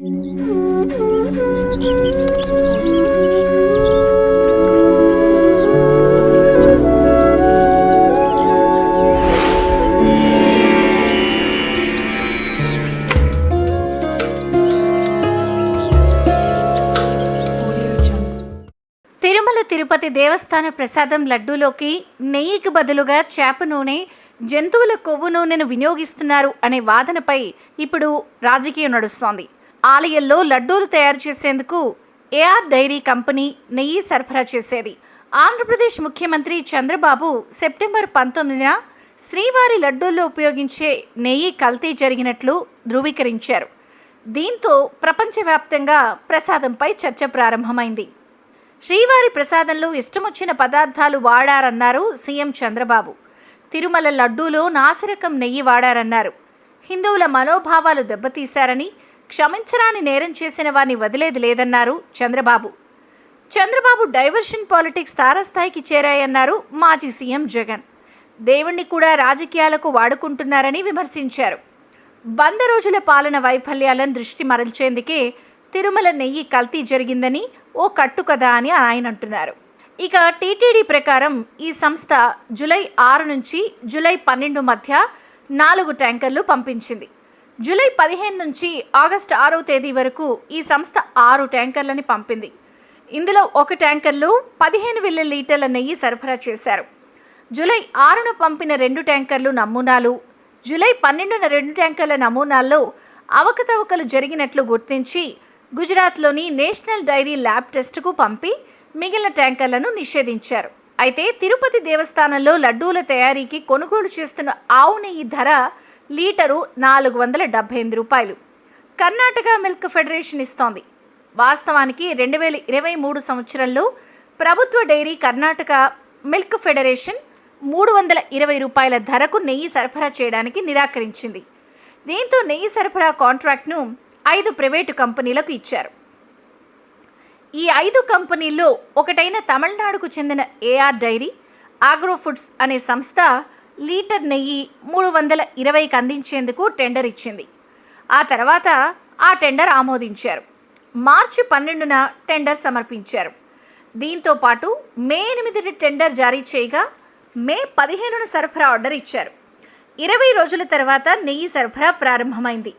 తిరుమల తిరుపతి దేవస్థాన ప్రసాదం లడ్డూలోకి నెయ్యికి బదులుగా చేప నూనె జంతువుల కొవ్వు నూనెను వినియోగిస్తున్నారు అనే వాదనపై ఇప్పుడు రాజకీయం నడుస్తోంది. ఆలయంలో లడ్డూలు తయారు చేసేందుకు ఏఆర్ డైరీ కంపెనీ నెయ్యి సరఫరా చేసేది. ఆంధ్రప్రదేశ్ ముఖ్యమంత్రి చంద్రబాబు సెప్టెంబర్ పంతొమ్మిదిన శ్రీవారి లడ్డూల్లో ఉపయోగించే నెయ్యి కల్తీ జరిగినట్లు ధృవీకరించారు. దీంతో ప్రపంచవ్యాప్తంగా ప్రసాదంపై చర్చ ప్రారంభమైంది. శ్రీవారి ప్రసాదంలో ఇష్టమొచ్చిన పదార్థాలు వాడారన్నారు సీఎం చంద్రబాబు. తిరుమల లడ్డూలో నాసిరకం నెయ్యి వాడారన్నారు. హిందువుల మనోభావాలు దెబ్బతీశారని క్షమించరాని నేరం చేసిన వారిని వదిలేది లేదన్నారు చంద్రబాబు. చంద్రబాబు డైవర్షన్ పాలిటిక్స్ తారస్థాయికి చేరాయన్నారు మాజీ సీఎం జగన్. దేవుణ్ణి కూడా రాజకీయాలకు వాడుకుంటున్నారని విమర్శించారు. వంద రోజుల పాలన వైఫల్యాలను దృష్టి మరల్చేందుకే తిరుమల నెయ్యి కల్తీ జరిగిందని ఓ కట్టుకథ అని ఆయన అంటున్నారు. ఇక టీటీడీ ప్రకారం ఈ సంస్థ జులై ఆరు నుంచి జూలై పన్నెండు మధ్య నాలుగు ట్యాంకర్లు పంపించింది. జూలై పదిహేను నుంచి ఆగస్టు ఆరో తేదీ వరకు ఈ సంస్థ ఆరు ట్యాంకర్లని పంపింది. ఇందులో ఒక ట్యాంకర్లో పదిహేను వేల లీటర్ల నెయ్యి సరఫరా చేశారు. జూలై ఆరున పంపిన రెండు ట్యాంకర్లు నమూనాలు జూలై పన్నెండున రెండు ట్యాంకర్ల నమూనాల్లో అవకతవకలు జరిగినట్లు గుర్తించి గుజరాత్లోని నేషనల్ డైరీ ల్యాబ్ టెస్టుకు పంపి మిగిలిన ట్యాంకర్లను నిషేధించారు. అయితే తిరుపతి దేవస్థానంలో లడ్డూల తయారీకి కొనుగోలు చేస్తున్న ఆవు నెయ్యి ధర లీటరు నాలుగు వందల డెబ్బై ఎనిమిది రూపాయలు. కర్ణాటక మిల్క్ ఫెడరేషన్ ఇస్తోంది. వాస్తవానికి రెండు వేల ఇరవై మూడు సంవత్సరంలో ప్రభుత్వ డైరీ కర్ణాటక మిల్క్ ఫెడరేషన్ మూడు వందల ఇరవై రూపాయల ధరకు నెయ్యి సరఫరా చేయడానికి నిరాకరించింది. దీంతో నెయ్యి సరఫరా కాంట్రాక్ట్ను ఐదు ప్రైవేటు కంపెనీలకు ఇచ్చారు. ఈ ఐదు కంపెనీల్లో ఒకటైన తమిళనాడుకు చెందిన ఏఆర్ డైరీ ఆగ్రో ఫుడ్స్ అనే సంస్థ లీటర్ నెయ్యి మూడు వందల ఇరవైకి అందించేందుకు టెండర్ ఇచ్చింది. ఆ తర్వాత ఆ టెండర్ ఆమోదించారు. మార్చి పన్నెండున టెండర్ సమర్పించారు. దీంతో పాటు మే ఎనిమిది టెండర్ జారీ చేయగా మే పదిహేనున సరఫరా ఆర్డర్ ఇచ్చారు. ఇరవై రోజుల తర్వాత నెయ్యి సరఫరా ప్రారంభమైంది.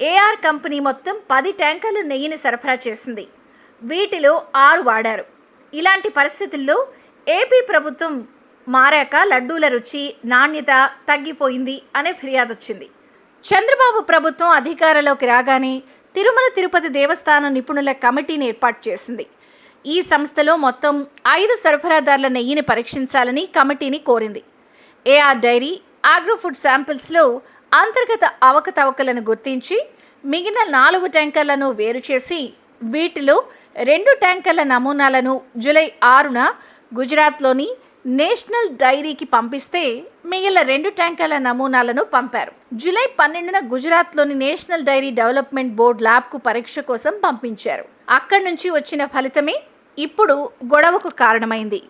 ఏఆర్ కంపెనీ మొత్తం పది ట్యాంకర్లు నెయ్యిని సరఫరా చేసింది. వీటిలో ఆరు వాడారు. ఇలాంటి పరిస్థితుల్లో ఏపీ ప్రభుత్వం మారాక లడ్డూల రుచి నాణ్యత తగ్గిపోయింది అనే ఫిర్యాదు వచ్చింది చంద్రబాబు ప్రభుత్వం అధికారంలోకి రాగానే తిరుమల తిరుపతి దేవస్థాన నిపుణుల కమిటీని ఏర్పాటు చేసింది. ఈ సంస్థలో మొత్తం ఐదు సరఫరాదారుల నెయ్యిని పరీక్షించాలని కమిటీని కోరింది. ఏఆర్ డైరీ ఆగ్రోఫుడ్ శాంపిల్స్లో అంతర్గత అవకతవకలను గుర్తించి మిగిలిన నాలుగు ట్యాంకర్లను వేరు చేసి వీటిలో రెండు ట్యాంకర్ల నమూనాలను జూలై ఆరున గుజరాత్లోని నేషనల్ డైరీకి పంపిస్తే మిగిలిన రెండు ట్యాంకర్ల నమూనాలను పంపారు. జూలై పన్నెండున గుజరాత్లోని నేషనల్ డైరీ డెవలప్మెంట్ బోర్డు ల్యాబ్కు పరీక్ష కోసం పంపించారు. అక్కడి నుంచి వచ్చిన ఫలితమే ఇప్పుడు గొడవకు కారణమైంది.